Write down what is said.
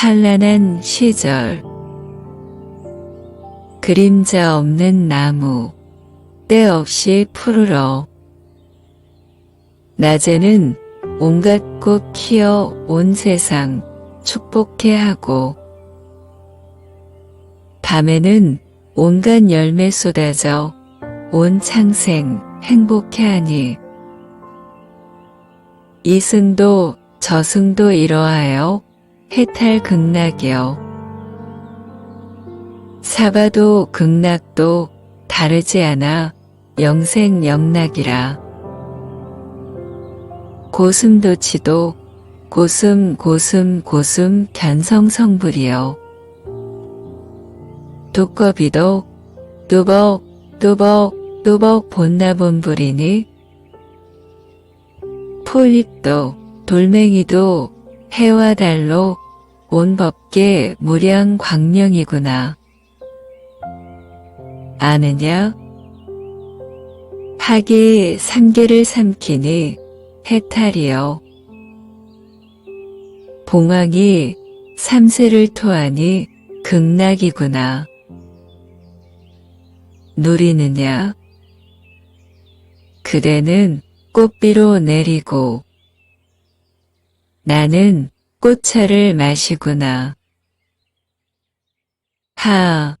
찬란한 시절. 그림자 없는 나무 때없이 푸르러. 낮에는 온갖 꽃 피어 온 세상 축복해 하고 밤에는 온갖 열매 쏟아져 온 창생 행복해 하니 이승도 저승도 이러하여 해탈 극락이여 사바도 극락도 다르지 않아 영생 영락이라. 고슴도치도 고슴 고슴 고슴 견성성불이여 두꺼비도 뚜벅 뚜벅 뚜벅 본나본불이니. 풀잎도 돌멩이도 해와 달로 온 법계 무량 광명이구나. 아느냐? 하기 삼계를 삼키니 해탈이여. 봉황이 삼세를 토하니 극락이구나. 누리느냐? 그대는 꽃비로 내리고 나는 꽃차를 마시구나. 하,